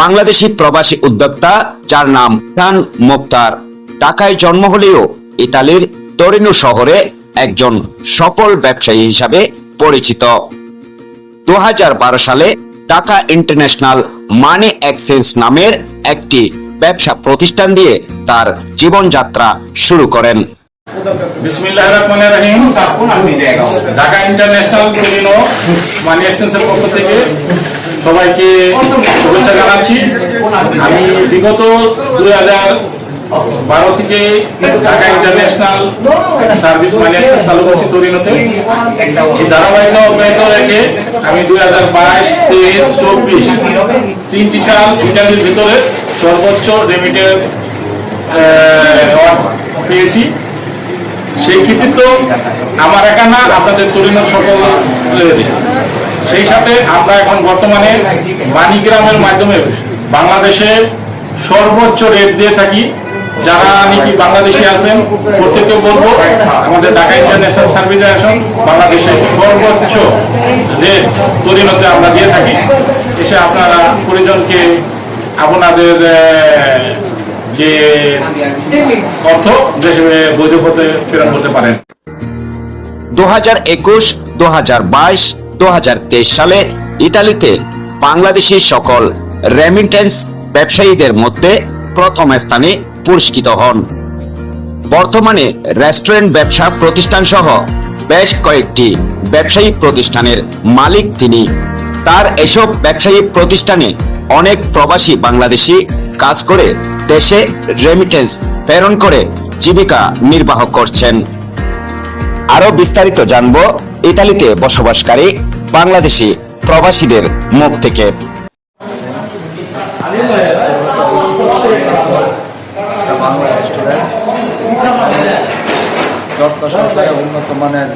বাংলাদেশি প্রবাসী উদ্যোক্তা, যার নাম খান মুক্তার। ঢাকায় জন্ম হলেও ইতালির তরিনো শহরে একজন সফল ব্যবসায়ী হিসাবে পরিচিত। দুই হাজার বারো সালে ঢাকা ইন্টারন্যাশনাল মানি এক্সচেঞ্জ নামের একটি ব্যবসা প্রতিষ্ঠান দিয়ে তার জীবনযাত্রা শুরু করেন। ঢাকা ইন্টারন্যাশনাল মানি এক্সচেঞ্জের পক্ষ থেকে সবাইকে শুভেচ্ছা জানাচ্ছি। আমি বিগত হাজার বারো থেকে ঢাকা ইন্টারন্যাশনাল সার্ভিস মানি চালু করছি তরিনোতে এই ধারাবাহিকতা অব্যাহত রেখে আমি দুই হাজার বাইশ, তেইশ, চব্বিশ তিনটি সাল ইটালির ভিতরে সর্বোচ্চ রেমিটের পেয়েছি। সেই কৃতিত্ব আমার একা না, আপনাদের তরুণের সকল সেই সাথে আমরা এখন বর্তমানে মানিগ্রামের মাধ্যমে বাংলাদেশে সর্বোচ্চ রেট দিয়ে থাকি। যারা নাকি বাংলাদেশে আছেন, প্রত্যেককে বলব, আমাদের ঢাকা ইন্টারন্যাশনাল সার্ভিসে আসুন বাংলাদেশে সর্বোচ্চ রেট তরিণতে আমরা দিয়ে থাকি। এসে আপনারা পরিজনকে আপনাদের যে অর্থ দেশে বৈধ পথে প্রেরণ করতে পারেন। দু হাজার একুশ, দু হাজার বাইশ দু হাজার তেইশ সালে ইতালিতে বাংলাদেশি সকল রেমিটেন্স ব্যবসায়ীদের মধ্যে প্রথম স্থানে পুরস্কৃত হন। বর্তমানে রেস্টুরেন্ট ব্যবসা প্রতিষ্ঠান সহ বেশ কয়েকটি ব্যবসায়ী প্রতিষ্ঠানের মালিক তিনি। তার এসব ব্যবসায়ী প্রতিষ্ঠানে অনেক প্রবাসী বাংলাদেশি কাজ করে দেশে রেমিটেন্স প্রেরণ করে জীবিকা নির্বাহ করছেন। আরও বিস্তারিত জানব ইতালিতে বসবাসকারী বাংলাদেশি প্রবাসীদের মুখ থেকে। উন্নত মানের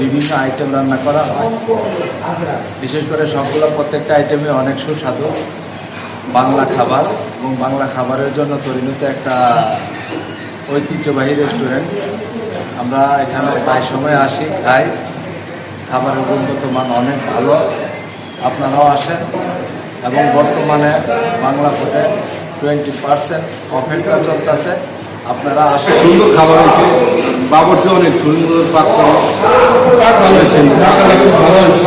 বিভিন্ন আইটেম রান্না করা হয় বিশেষ করে সবগুলো প্রত্যেকটা আইটেমে অনেক সুস্বাদু। বাংলা খাবার এবং বাংলা খাবারের জন্য তরিণীতে একটা ঐতিহ্যবাহী রেস্টুরেন্ট আমরা এখানে প্রায় সময় আসি, খাই। খাবারের গুণগত মান অনেক ভালো। আপনারাও আসেন এবং বর্তমানে বাংলা ফুডে টোয়েন্টি পার্সেন্ট অফারটা চলতেছে। আপনারা আসেন। সুন্দর খাবার হয়েছে বাবরসে অনেক সুন্দর পাক করে ভালো হয়েছে ভালো হয়েছে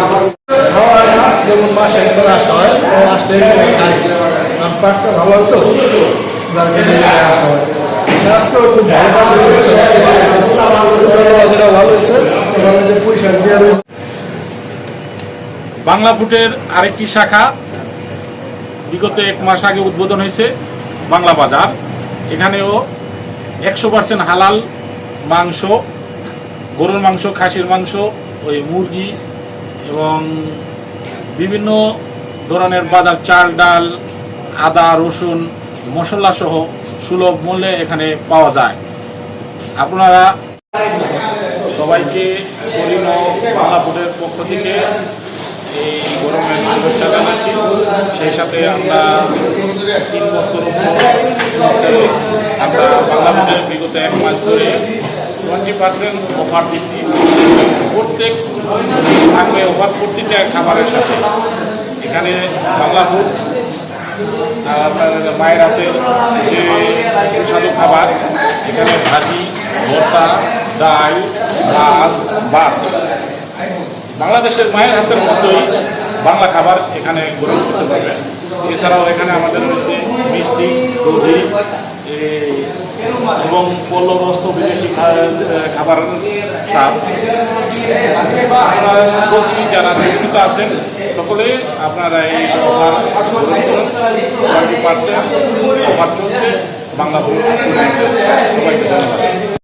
যেমন মাসে একবার আসা হয় আসলে খাই কারণ পাটটা ভালো হতো আসা হয়। আজকেও খুব ভালো ভালো হয়েছে। ভালো হয়েছে। পয়সা দিয়ে বাংলা ফুটের আরেকটি শাখা বিগত এক মাস আগে উদ্বোধন হয়েছে, বাংলা বাজার। এখানেও একশো পার্সেন্ট হালাল মাংস, গরুর মাংস, খাসির মাংস, ওই মুরগি এবং বিভিন্ন ধরনের বাজার, চাল, ডাল, আদা, রসুন মশলা সহ সুলভ মূল্যে এখানে পাওয়া যায়। আপনারা সবাইকে করিম বাংলা ফুটের পক্ষ থেকে এই গরমের শুভেচ্ছা জানাচ্ছি সেই সাথে আমরা তিন বছর আমরা বাংলা ফুটের বিগত এক মাস ধরে টোয়েন্টি পার্সেন্ট অফার দিচ্ছি। প্রত্যেক থাকবে অফার প্রতিটা খাবারের সাথে। এখানে বাংলা ফুড মায়ের হাতের যে সুস্বাদু খাবার, এখানে ভাজি, ভর্তা, ডাল, মাছ, ভাত। বাংলাদেশের মায়ের হাতের মতোই বাংলা খাবার এখানে গ্রহণ করতে পারবেন এছাড়াও এখানে আমাদের রয়েছে মিষ্টি, দধি এবং পল্লবস্ত বিদেশি খা- খাবারের স্বাদ। আপনারা বলছি, যারা নিয়মিত আছেন, সকলে আপনারা এই অফার পার্সেন্ট অফার চলছে, বাংলা বই সবাইকে ধন্যবাদ।